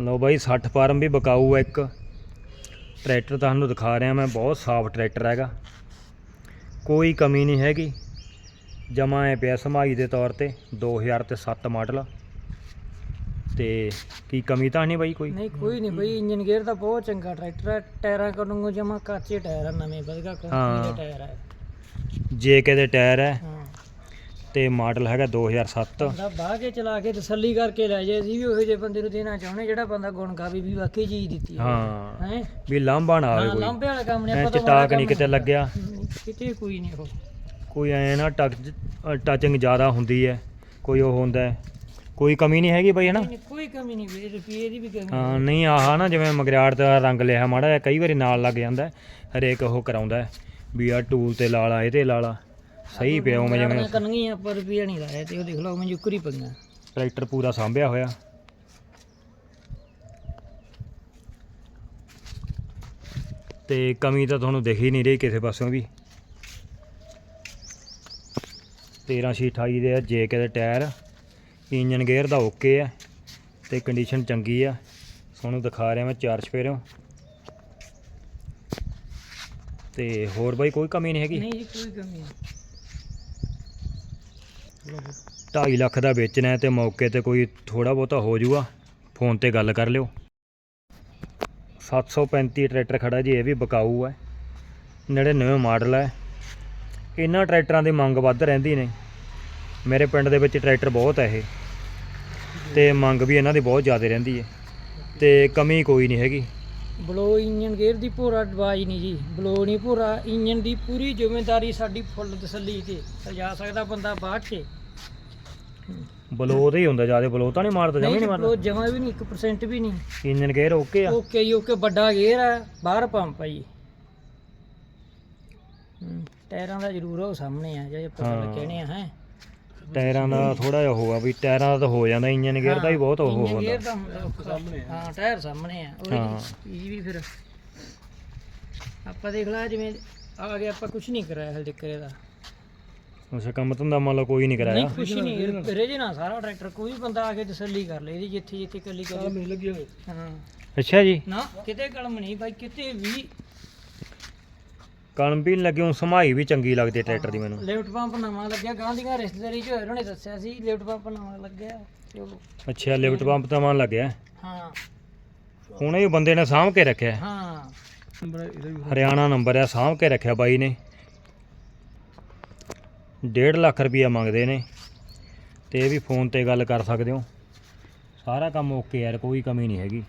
ਲਓ ਬਾਈ 60 ਫਾਰਮ ਵੀ ਬਕਾਊ ਹੈ ਇੱਕ। ਟਰੈਕਟਰ ਤੁਹਾਨੂੰ ਦਿਖਾ ਰਿਹਾ ਮੈਂ ਬਹੁਤ ਸਾਫ਼ ਟਰੈਕਟਰ ਹੈਗਾ। ਕੋਈ ਕਮੀ ਨਹੀਂ ਹੈਗੀ। ਜਮਾ ਹੈ ਪਿਆ ਸਮਾਈ ਦੇ ਤੌਰ ਤੇ 2007 ਮਾਡਲ। ਤੇ ਕੀ ਕਮੀ ਤਾਂ ਨਹੀਂ ਬਾਈ ਕੋਈ? ਨਹੀਂ ਕੋਈ ਨਹੀਂ ਬਈ ਇੰਜਨ ਗੇਅਰ ਦਾ ਬਹੁਤ ਚੰਗਾ ਟਰੈਕਟਰ ਹੈ। ਟਾਇਰਾਂ ਕੋਲੋਂ ਜਮਾ ਕਾਚੇ ਟਾਇਰ ਆ ਨਵੇਂ ਵਧਗਾ ਕੰਪਨੀ ਦੇ। ਟਾਇਰ ਹੈ ਜੇਕੇ ਦੇ ਟਾਇਰ ਹਾਂ ਤੇ ਮਾਡਲ ਹੈਗਾ 2007 ਬੰਦਾ ਬਾਹ ਕੇ ਚਲਾ ਕੇ ਤਸੱਲੀ ਕਰਕੇ ਲੈ ਜਾਏ ਅਸੀਂ ਵੀ ਉਹੋ ਜਿਹੇ ਬੰਦੇ ਨੂੰ ਦੇਣਾ ਚਾਹੁੰਦੇ ਜਿਹੜਾ ਬੰਦਾ ਗੁਣ ਗਾਵੇ ਵੀ ਵਾਕਈ ਚੀਜ਼ ਦਿੱਤੀ ਹੈ ਹਾਂ? ਵੀ ਲਾਂਭਾ ਨਾ ਆਵੇ ਕੋਈ। ਲਾਂਬੇ ਵਾਲਾ ਕੰਮ ਨਹੀਂ ਐ ਆਪਾਂ ਤਾਂ ਚਟਾਕ ਮਾੜਾ ਨਹੀਂ ਕਿਤੇ ਲੱਗਿਆ। ਕਿਤੇ ਕੋਈ ਨਹੀਂ ਉਹ। ਕੋਈ ਐ ਨਾ ਟੱਚ ਟੱਚਿੰਗ ਜ਼ਿਆਦਾ ਹੁੰਦੀ ਹੈ ਕੋਈ ਉਹ ਹੁੰਦਾ ਕੋਈ ਕਮੀ ਨਹੀਂ ਹੈਗੀ ਬਈ ਹਨਾ ਕੋਈ ਕਮੀ ਨਹੀਂ ਵੀਰੇ ਰੁਪਏ ਦੀ ਵੀ ਕਮੀ ਹਾਂ ਨਹੀਂ ਆਹ ਨਾ ਜਿਵੇਂ ਮਗਰਿਆੜ ਦਾ ਰੰਗ ਲਿਆ ਮਾੜਾ ਜਿਹਾ ਕਈ ਵਾਰੀ ਨਾਲ ਲੱਗ ਜਾਂਦਾ। ਹਰੇਕ ਉਹ ਕਰਾਉਂਦਾ ਵੀ ਆ ਟੂਲ ਤੇ ਲਾ ਲਾ ਇਹ ਤੇ ਲਾ ਲਾ। ਸਹੀ ਪਿਆ ਉਵੇਂ ਜਿਵੇਂ ਕੰਨੀਆਂ ਪਰ ਰੁਪਏ ਨਹੀਂ ਲਾਇਆ ਤੇ ਉਹ ਦੇਖ ਲਓ ਮੈਂ ਜੁਕਰੀ ਪਈਆਂ। ਟਰੈਕਟਰ ਪੂਰਾ ਸਾਂਭਿਆ ਹੋਇਆ। ਤੇ ਕਮੀ ਤਾਂ ਤੁਹਾਨੂੰ ਦਿਖ ਹੀ ਨਹੀਂ ਰਹੀ ਕਿਸੇ ਪਾਸਿਓਂ ਵੀ। 1328 ਦੇ ਆ ਜੇਕੇ ਦੇ ਟਾਇਰ ਇੰਜਨ ਗੇਅਰ ਦਾ ਓਕੇ ਆ ਤੇ ਕੰਡੀਸ਼ਨ ਚੰਗੀ ਆ। ਤੁਹਾਨੂੰ ਦਿਖਾ ਰਿਹਾ ਮੈਂ ਚਾਰ ਚਫੇਰਿਓ। ਤੇ ਹੋਰ ਬਾਈ ਕੋਈ ਕਮੀ ਨਹੀਂ ਹੈਗੀ? ਨਹੀਂ ਜੀ ਕੋਈ ਕਮੀ ਨਹੀਂ। 2.5 ਲੱਖ ਦਾ ਵੇਚਣਾ ਹੈ ਤੇ ਮੌਕੇ ਤੇ ਕੋਈ ਥੋੜਾ ਬਹੁਤਾ ਹੋ ਜਾਊਗਾ। ਫੋਨ ਤੇ ਗੱਲ ਕਰ ਲਿਓ। 735 ਟਰੈਕਟਰ ਖੜਾ ਜੀ, ਇਹ ਵੀ ਬਕਾਊ ਹੈ। 99 ਮਾਡਲ ਹੈ। ਇਹਨਾਂ ਟਰੈਕਟਰਾਂ ਦੀ ਮੰਗ ਵੱਧ ਰਹਿੰਦੀ ਨੇ। ਮੇਰੇ ਪਿੰਡ ਦੇ ਵਿੱਚ ਟਰੈਕਟਰ ਬਹੁਤ ਹੈ ਇਹ। ਤੇ ਮੰਗ ਵੀ ਇਹਨਾਂ ਦੀ ਬਹੁਤ ਜ਼ਿਆਦਾ ਰਹਿੰਦੀ ਹੈ। ਤੇ ਕਮੀ ਕੋਈ ਨਹੀਂ ਹੈਗੀ। ਬਲੋ ਇੰਜਨ ਗੇਅਰ ਦੀ ਪੂਰਾ ਆਵਾਜ਼ ਨਹੀਂ ਜੀ। ਬਲੋ ਨਹੀਂ ਪੂਰਾ ਇੰਜਨ ਦੀ ਪੂਰੀ ਜ਼ਿੰਮੇਵਾਰੀ ਸਾਡੀ ਫੁੱਲ ਤਸੱਲੀ ਤੇ। ਸਜਾ ਸਕਦਾ ਬੰਦਾ ਬਾਅਦ ਚ। ਬਲੋ ਤੇ ਹੀ ਹੁੰਦਾ ਜ਼ਿਆਦਾ ਬਲੋ ਤਾਂ ਨਹੀਂ ਮਾਰਦਾ ਜਮੀ ਨਹੀਂ ਮਾਰਦਾ। ਜਮਾ ਵੀ ਨਹੀਂ 1% ਵੀ ਨਹੀਂ। ਇੰਜਨ ਗੇਅਰ ਓਕੇ ਆ। ਓਕੇ ਜੀ ਓਕੇ ਵੱਡਾ ਗੇਅਰ ਹੈ ਬਾਹਰ ਪੰਪ ਹੈ ਜੀ। ਹੂੰ, ਟਾਇਰਾਂ ਦਾ ਜ਼ਰੂਰ ਉਹ ਸਾਹਮਣੇ ਆ ਜੇ ਪਤਾ ਹਾਂ। ਲੱਗਣੇ ਆ ਹੈ। ਟਾਇਰਾਂ ਦਾ ਥੋੜਾ ਜਿਹਾ ਹੋਗਾ ਵੀ ਟਾਇਰਾਂ ਦਾ ਤਾਂ ਹੋ ਜਾਂਦਾ ਇੰਜਨ ਗੇਅਰ ਦਾ ਹੀ ਬਹੁਤ ਉਹ ਇੰਜਨ ਹੁੰਦਾ। ਗੇਅਰ ਦਾ ਹੁੰਦਾ ਔਖਾ। ਹਾਂ ਟਾਇਰ ਸਾਹਮਣੇ ਆ ਹਾਂ। ਉਹ ਇਹ ਵੀ ਫਿਰ। ਆਪਾਂ ਦੇਖ ਲਾ ਜਿਵੇਂ ਆ ਗਿਆ ਆਪਾਂ ਕੁਝ ਨਹੀਂ ਕਰਾਇਆ ਹਲ ਤੱਕ ਇਹਦਾ। ਉਸੇ ਕੰਮ ਧੰਦਾ ਮੰਨ ਲਓ ਕੋਈ ਨਹੀਂ ਨਹੀਂ ਕਰਾਇਆ ਕੁਝ ਨਹੀਂ ਰੇਜਨਾ ਸਾਰਾ ਟਰੈਕਟਰ ਕੋਈ ਬੰਦਾ ਆ ਕੇ ਤਸੱਲੀ ਕਰ ਲੇ ਇਹਦੀ ਜਿੱਥੇ ਜਿੱਥੇ ਕੱਲੀ ਕੱਲੀ। ਮੈਨੂੰ ਲੱਗੀ ਹੋਵੇ ਹਾਂ। ਅੱਛਾ ਜੀ। ਨਾ ਕਿਤੇ ਕਲਮ ਨਹੀਂ ਬਾਈ ਕਿਤੇ ਵੀ। ਕਣ ਵੀ ਨੀ ਲੱਗੀ ਹੁਣ ਸਮਾਈ ਵੀ ਚੰਗੀ ਲੱਗਦੀ ਹੈ ਟਰੈਕਟਰ ਦੀ ਮੈਨੂੰ। ਲਿਫਟ ਪੰਪ ਨਵਾਂ ਲੱਗਿਆ ਗਾਂਧੀਆਂ ਰਿਸ਼ਤੇਦਾਰੀ ਚ ਹੋਏ ਉਹਨਾਂ ਨੇ ਦੱਸਿਆ ਸੀ ਲਿਫਟ ਪੰਪ ਨਵਾਂ ਲੱਗਿਆ ਉਹ ਅੱਛਾ ਲਿਫਟ ਪੰਪ ਤਾਂ ਮਨ ਲੱਗਿਆ। ਹਾਂ। ਹੁਣ ਇਹ ਬੰਦੇ ਨੇ ਸਾਂਭ ਕੇ ਰੱਖਿਆ। ਹੈ। ਹਾਂ ਹਰਿਆਣਾ ਨੰਬਰ ਆ ਸਾਂਭ ਕੇ ਰੱਖਿਆ ਬਾਈ ਨੇ। 1.5 ਲੱਖ ਰੁਪਈਆ ਮੰਗਦੇ ਨੇ ਤੇ ਇਹ ਵੀ ਫੋਨ ਤੇ ਗੱਲ ਕਰ ਸਕਦੇ ਹੋ। ਸਾਰਾ ਕੰਮ ਓਕੇ ਯਾਰ, ਕੋਈ ਕਮੀ ਨਹੀਂ ਹੈਗੀ।